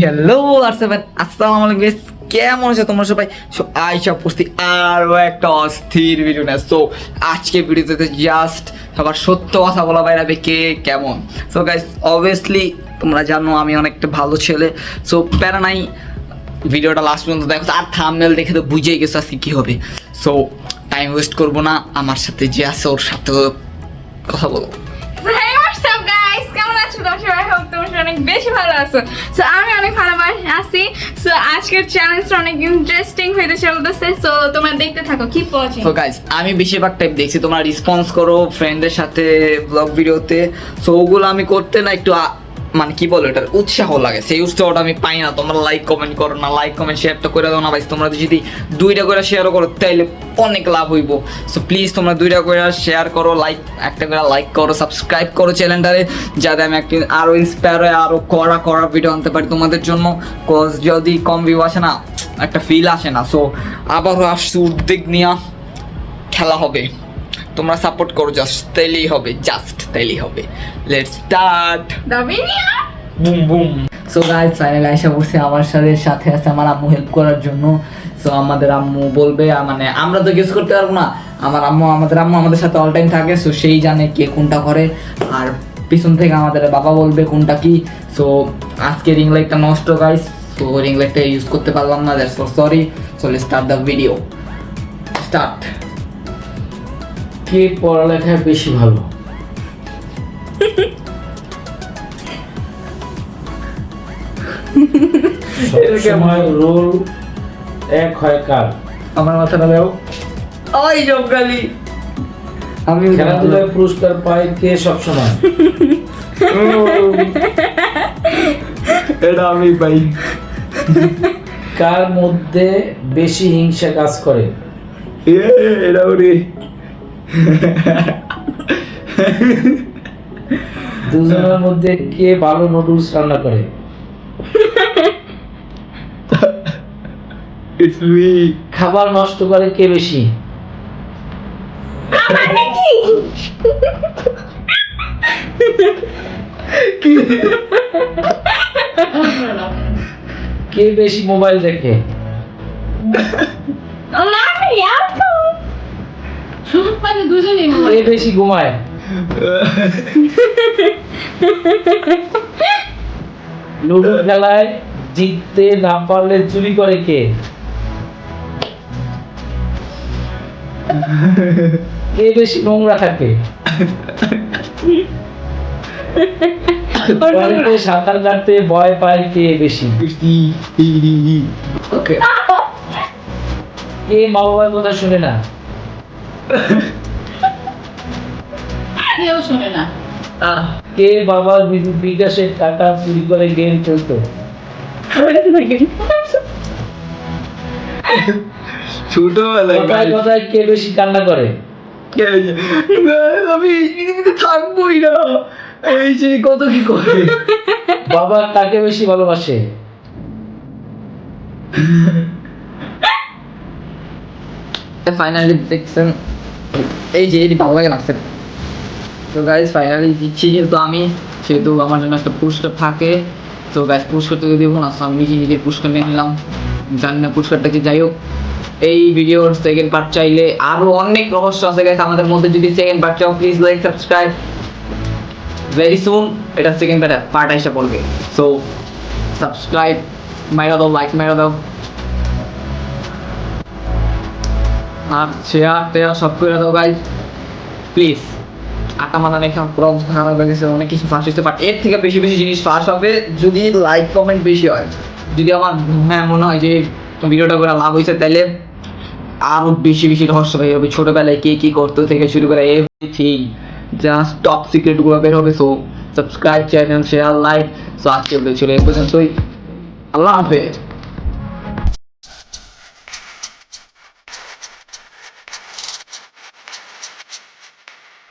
Hello আলাইকুম. কেমন সবাই? সো আইসা আরও একটা অস্থির ভিডিও সো আজকে ভিডিওতে জাস্ট সবার সত্য কথা বলা বাইরাবে কে কেমন? সো গাইস অবভিয়াসলি তোমরা জানো আমি অনেকটা ভালো ছেলে। সো প্যারা নাই ভিডিওটা লাস্ট পর্যন্ত দেখো। আর থামনেল দেখে তো বুঝেই গেছো আজকে কী হবে। সো টাইম ওয়েস্ট করব না। আমার সাথে যে আছে, ওর সাথে কথা বলো। আছো হোক অনেক বেশি ভালো আছো। সো আমি অনেক ভালো আছি- সো আজকের চ্যালেঞ্জটা অনেক ইন্টারেস্টিং হইতে চলতেছে সো তোমরা দেখতে থাকো কি পছন্দ সো গাইস আমি বেশিরভাগ টাইপ দেখছি। তোমরা রেসপন্স করো ফ্রেন্ডদের সাথে ব্লগ ভিডিওতে সো ওগুলো আমি করতে না, একটু মানে কি বলো এটার উৎসাহ লাগে। সেই উৎসাহটা আমি পাই না। তোমরা লাইক কমেন্ট করো না। লাইক কমেন্ট শেয়ারটা করে দাও না ভাই। তোমরা যদি দুইটা করে শেয়ারও করো, তাইলে অনেক লাভ হইব। সো প্লিজ তোমরা দুইটা করে শেয়ার করো লাইক একটা করে লাইক করো সাবস্ক্রাইব করো চ্যানেলটারে যাতে আমি একদিন আরও ইন্সপায়ার হয়ে আরও কড়া করা ভিডিও আনতে পারি তোমাদের জন্য। কজ যদি কম ভিউ আসে না, একটা ফিল আসে না। সো আবারও আসছি উদ্বেগ নিয়ে। খেলা হবে। তোমরা সাপোর্ট করো জাস্ট তাইলেই হবে জাস্ট তাইলেই হবে। Let's start boom boom. So guys finally আইসা বসে আমার সাথে সাথে আছে আমার আম্মু হেল্প করার জন্য। সো আমাদের আম্মু বলবে মানে আমরা তো গেস করতে পারব না। আমার আম্মু আমাদের আম্মু আমাদের সাথে অল টাইম থাকে সো সেই জানে কে কোনটা করে। আর পিছন থেকে আমাদের বাবা বলবে কোনটা কি। সো আজকে রিং লাইটটা নষ্ট গাইস তো রিং লাইটটা ইউজ করতে পারলাম না that's for sorry so let's start the video start কে পড়ালেখায় বেশি ভালো। সময় রোল এক হয় কার? আমার মাথাটা দাও। ওই জবগালি আমি খেলাধুলায় পুরস্কার পায় কে সবসময়? এটা আমি পাই। কার মধ্যে বেশি হিংসা কাজ করে? এটা দুজনের মধ্যে কে ভালো নুডলস রান্না করে? ইটস মি খাবার নষ্ট করে কে বেশি? কে? বেশি মোবাইল দেখে? মানে দুজনেই কে বেশি ঘুমায়। লুডো খেলায় জিততে না পারলে চুরি করে কে? কে বেশি নোংরা থাকে। সাঁতার কাটতে ভয় পায় কে বেশি? ওকে। কে মা বাবার কথা শুনে না? কেউ শোনে না। কে বাবার বিকাশের টাকা চুরি করে গেম খেলতো? ছোটবেলায় কথায় কথায় কে বেশি কান্না করে? আমি পৃথিবীতে থাকবোই না। এই যে কত কি করে? বাবা কাকে বেশি ভালোবাসে? ফাইনালি দেখছেন এই যে এটি ভালো লাগে লাগছে তো গাইজ ফাইনালি দিচ্ছি যেহেতু আমি, সেহেতু আমার জন্য একটা পুরস্কার থাকে। তো গাইজ পুরস্কার তো দেবো না, আমি নিজে নিজে পুরস্কার নিয়ে নিলাম। জানি না পুরস্কারটা কি, যাই হোক। এই ভিডিওর সেকেন্ড পার্ট চাইলে আরও অনেক রহস্য আছে গাইজ আমাদের মধ্যে। যদি সেকেন্ড পার্ট চাও please like subscribe very soon এটা সেকেন্ড পার্ট পার্ট এসে পড়বে। সো সাবস্ক্রাইব মাইরা দাও লাইক মাইরা দাও। আর শেয়ার টেয়ার সব করে দাও গাইজ প্লিজ আটা মানা রেখে আমার পুরো খারাপ লেগেছে অনেক কিছু ফাঁস হতে পারে। এর থেকে বেশি বেশি জিনিস ফাঁস হবে যদি লাইক কমেন্ট বেশি হয়। যদি আমার হ্যাঁ মনে হয় যে ভিডিওটা করে লাভ হয়েছে তাহলে আরও বেশি বেশি রহস্য হয়ে যাবে। ছোটোবেলায় কে কী করতো থেকে শুরু করে এভরিথিং জাস্ট টপ সিক্রেটগুলো বের হবে। So subscribe channel share like so আজকে ছিল এই পর্যন্তই। আল্লাহ হাফেজ।